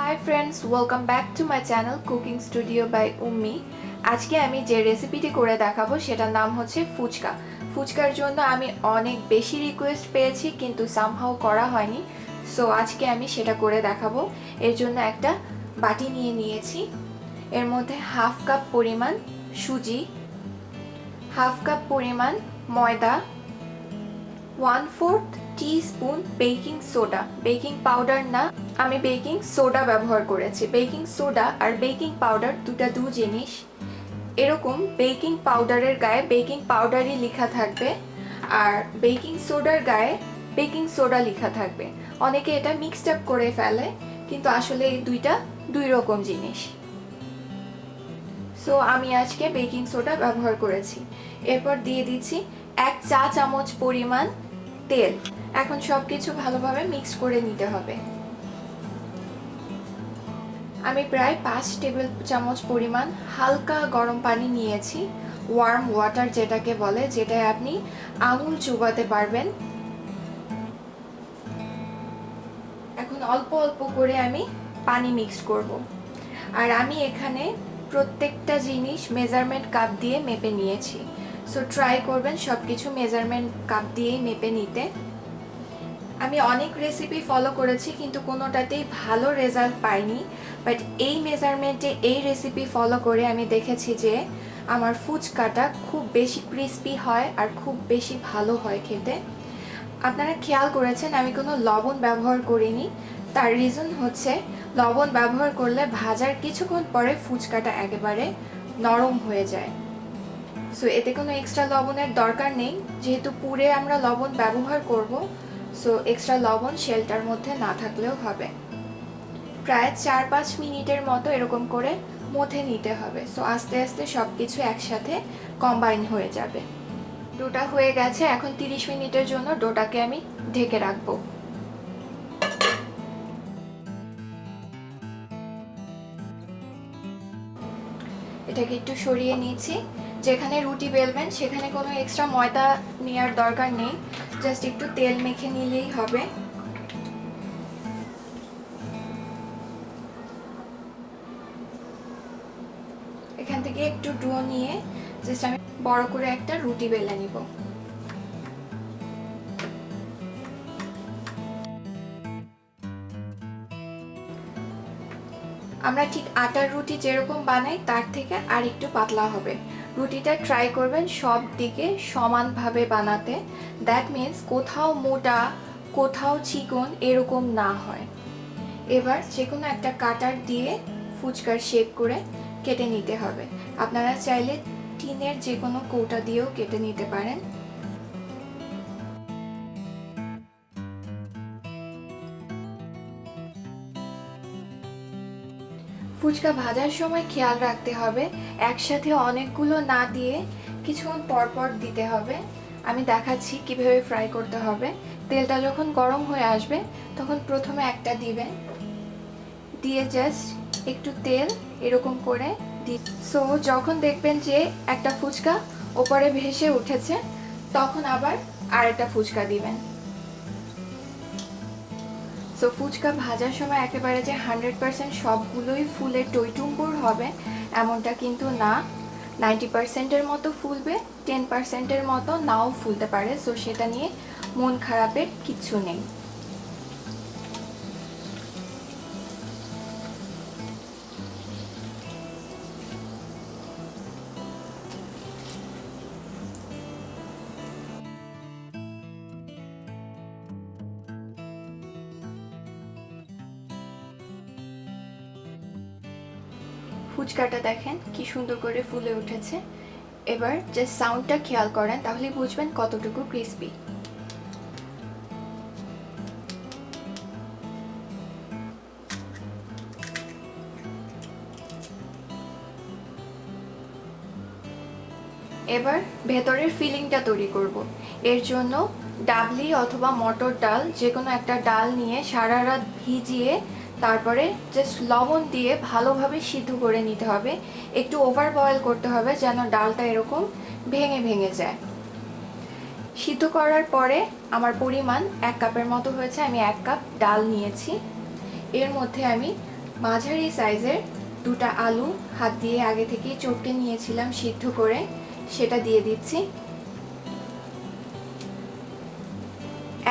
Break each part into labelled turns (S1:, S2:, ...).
S1: Hi friends welcome back to my channel cooking studio by Ummi আজকে আমি যে রেসিপিটি করে দেখাবো, সেটার নাম হচ্ছে ফুচকা। ফুচকার জন্য আমি অনেক বেশি রিকোয়েস্ট পেয়েছি, কিন্তু সামহাও করা হয়নি। সো আজকে আমি সেটা করে দেখাবো। এর জন্য একটা বাটি নিয়ে নিয়েছি। এর মধ্যে হাফ কাপ পরিমাণ সুজি হাফ কাপ পরিমাণ ময়দা one fourth spoon baking soda. Baking powder না, আমি বেকিং সোডা ব্যবহার করেছি। বেকিং সোডা আর বেকিং পাউডার দুটা দু জিনিস। এরকম বেকিং পাউডারের গায়ে বেকিং পাউডারই লেখা থাকবে আর বেকিং সোডার গায়ে বেকিং সোডা লেখা থাকবে। অনেকে এটা মিক্সড আপ করে ফেলে, কিন্তু আসলে এই দুইটা দুই রকম জিনিস। সো আমি আজকে বেকিং সোডা ব্যবহার করেছি। এরপর দিয়ে দিচ্ছি এক চা চামচ পরিমাণ তেল। এখন সব কিছু ভালোভাবে মিক্স করে নিতে হবে। আমি প্রায় পাঁচ টেবিল চামচ পরিমাণ হালকা গরম পানি নিয়েছি ওয়ার্ম ওয়াটার যেটাকে বলে, যেটায় আপনি আঙুল চুবাতে পারবেন। এখন অল্প অল্প করে আমি পানি মিক্স করব। আর আমি এখানে প্রত্যেকটা জিনিস মেজারমেন্ট কাপ দিয়ে মেপে নিয়েছি। সো ট্রাই করবেন সব কিছু মেজারমেন্ট কাপ দিয়েই মেপে নিতে। আমি অনেক রেসিপি ফলো করেছি, কিন্তু কোনোটাতেই ভালো রেজাল্ট পাইনি। বাট এই মেজারমেন্টে এই রেসিপি ফলো করে আমি দেখেছি যে, আমার ফুচকাটা খুব বেশি ক্রিস্পি হয় আর খুব বেশি ভালো হয় খেতে। আপনারা খেয়াল করেছেন, আমি কোনো লবণ ব্যবহার করিনি। তার রিজন হচ্ছে, লবণ ব্যবহার করলে ভাজার কিছুক্ষণ পরে ফুচকাটা একেবারে নরম হয়ে যায়। সো এতে কোনো এক্সট্রা লবণের দরকার নেই। যেহেতু পুরে আমরা লবণ ব্যবহার করব সো এক্সট্রা লবণ শেলটার মধ্যে না থাকলেও হবে। প্রায় চার পাঁচ মিনিটের মতো এরকম করে মথে নিতে হবে। সো আস্তে আস্তে সব কিছু একসাথে কম্বাইন হয়ে যাবে। ডোটা হয়ে গেছে, এখন তিরিশ মিনিটের জন্য ডোটাকে আমি ঢেকে রাখব। এটাকে একটু সরিয়ে নিয়েছি যেখানে রুটি বেলবেন, সেখানে কোনো এক্সট্রা ময়দা নেওয়ার দরকার নেই। জাস্ট একটু তেল মেখে নিলেই হবে। এখান থেকে একটু ডো নিয়ে জাস্ট আমি বড় করে একটা রুটি বেলে নিব। আমরা ঠিক আটার রুটি যেরকম বানাই, তার থেকে আর একটু পাতলা হবে। রুটিটা ট্রাই করবেন সব দিকে সমানভাবে বানাতে। দ্যাট মিন্স কোথাও মোটা, কোথাও চিকন এরকম না হয়। এবার যে কোনো একটা কাটার দিয়ে ফুচকার শেপ করে কেটে নিতে হবে। আপনারা চাইলে টিনের যে কোনো কৌটা দিয়েও কেটে নিতে পারেন। ফুচকা ভাজার সময় খেয়াল রাখতে হবে। একসাথে অনেকগুলো না দিয়ে কিছুক্ষণ পরপর দিতে হবে। আমি দেখাচ্ছি কীভাবে ফ্রাই করতে হবে। তেলটা যখন গরম হয়ে আসবে, তখন প্রথমে একটা দিবেন। দিয়ে জাস্ট একটু তেল এরকম করে দি সো যখন দেখবেন যে একটা ফুচকা ওপরে ভেসে উঠেছে, তখন আবার আরেকটা ফুচকা দিবেন। সো ফুচকা ভাজার সময় একেবারে যে হান্ড্রেড পারসেন্ট সবগুলোই ফুলে টইটুম্বুর হবে, এমনটা কিন্তু না। নাইনটি পারসেন্টের মতো ফুলবে টেন পারসেন্টের মতো নাও ফুলতে পারে। সো সেটা নিয়ে মন খারাপের কিচ্ছু নেই। ফুচকাটা দেখেন, কি সুন্দর করে ফুলে উঠেছে। এবার যে সাউন্ডটা খেয়াল করেন তাহলে বুঝবেন কতটুকু ক্রিসপি এবার ভেতরের ফিলিংটা তৈরি করব। এর জন্য ডাবলি অথবা মটর ডাল যে কোনো একটা ডাল নিয়ে সারা রাত ভিজিয়ে তারপরে জাস্ট লবণ দিয়ে ভালোভাবে সিদ্ধ করে নিতে হবে। একটু ওভার বয়েল করতে হবে যেন ডালটা এরকম ভেঙে ভেঙে যায়। সিদ্ধ করার পরে আমার পরিমাণ এক কাপের মতো হয়েছে, আমি এক কাপ ডাল নিয়েছি। এর মধ্যে আমি মাঝারি সাইজের দুটা আলু হাত দিয়ে আগে থেকেই চটকে নিয়েছিলাম সিদ্ধ করে, সেটা দিয়ে দিচ্ছি।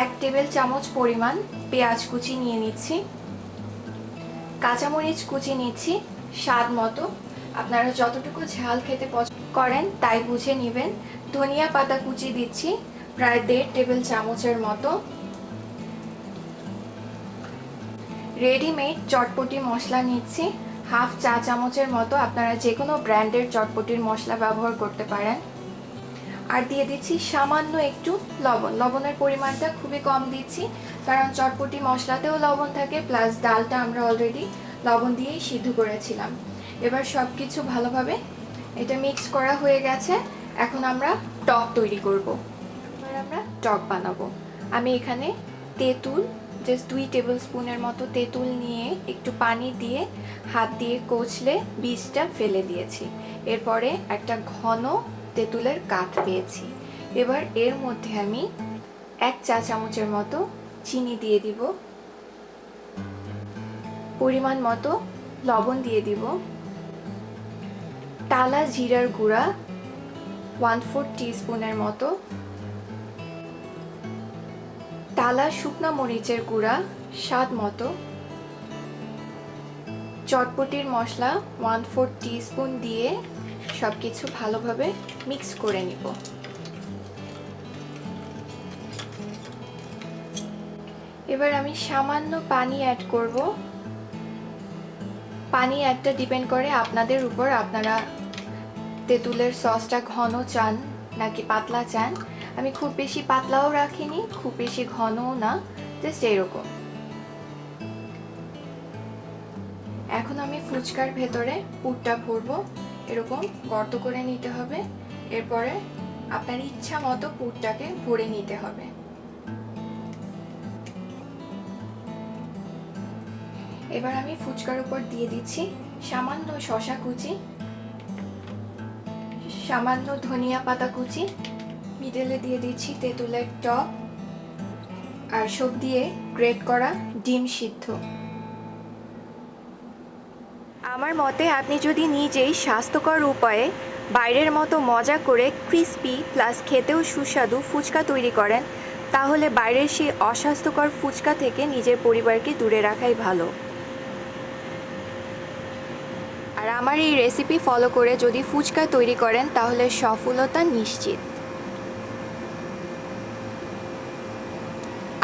S1: এক টেবিল চামচ পরিমাণ পেঁয়াজ কুচি নিয়ে নিচ্ছি। কাঁচামরিচ কুচি নিচ্ছি, স্বাদ মতো। আপনারা যতটুকু ঝাল খেতে পছন্দ করেন তাই বুঝে নেবেন। ধনিয়া পাতা কুচি দিচ্ছি, প্রায় দেড় টেবিল চামচের মতো। রেডিমেড চটপটি মশলা নিচ্ছি, হাফ চা চামচের মতো। আপনারা যে কোনো ব্র্যান্ডের চটপটির মশলা ব্যবহার করতে পারেন। আর দিয়ে দিচ্ছি সামান্য একটু লবণ। লবণের পরিমাণটা খুবই কম দিচ্ছি। কারণ চটপটি মশলাতেও লবণ থাকে প্লাস ডালটা আমরা অলরেডি লবণ দিয়েই সিদ্ধ করেছিলাম। এবার সব কিছু ভালোভাবে এটা মিক্স করা হয়ে গেছে। এখন আমরা টক তৈরি করব। এবার আমরা টক বানাবো। আমি এখানে তেঁতুল জাস্ট দুই টেবিল স্পুনের মতো তেঁতুল নিয়ে একটু পানি দিয়ে হাত দিয়ে কচলে বীজটা ফেলে দিয়েছি। এরপরে একটা ঘন তেঁতুলের কাঠ পেয়েছি। এবার এর মধ্যে আমি এক চা চামচের মতো চিনি দিয়ে দিব। পরিমাণ মতো লবণ দিয়ে দিব। টালা জিরার গুঁড়া ওয়ান ফোর স্পুনের মতো। টালা শুকনা মরিচের গুঁড়া স্বাদ মতো। চটপটির মশলা ওয়ান ফোর স্পুন দিয়ে সব কিছু ভালোভাবে মিক্স করে নিব। এবার আমি সামান্য পানি অ্যাড করব। পানি অ্যাডটা ডিপেন্ড করে আপনাদের উপর। আপনারা তেঁতুলের সসটা ঘন চান নাকি পাতলা চান। আমি খুব বেশি পাতলাও রাখিনি, খুব বেশি ঘনও না জাস্ট এরকম। এখন আমি ফুচকার ভেতরে পুরটা ভরবো। এরকম গর্ত করে নিতে হবে। এরপরে আপনার ইচ্ছা মতো পুরটাকে ভরে নিতে হবে। এবার আমি ফুচকার উপর দিয়ে দিচ্ছি সামান্য শশা কুচি, সামান্য ধনিয়া পাতা কুচি মিডলে দিয়ে দিচ্ছি তেঁতুলের টক আর সব দিয়ে গ্রেট করা ডিম সিদ্ধ। আমার মতে আপনি যদি নিজেই স্বাস্থ্যকর উপায়ে বাইরের মতো মজা করে ক্রিস্পি প্লাস খেতেও সুস্বাদু ফুচকা তৈরি করেন, তাহলে বাইরের সেই অস্বাস্থ্যকর ফুচকা থেকে নিজের পরিবারকে দূরে রাখাই ভালো। আর আমার এই রেসিপি ফলো করে যদি ফুচকা তৈরি করেন তাহলে সফলতা নিশ্চিত।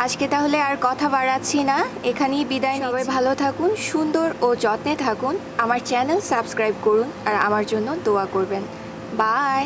S1: আজকে তাহলে আর কথা বাড়াচ্ছি না। এখানেই বিদায় সবাই ভালো থাকুন সুন্দর ও যত্নে থাকুন। আমার চ্যানেল সাবস্ক্রাইব করুন আর আমার জন্য দোয়া করবেন। বাই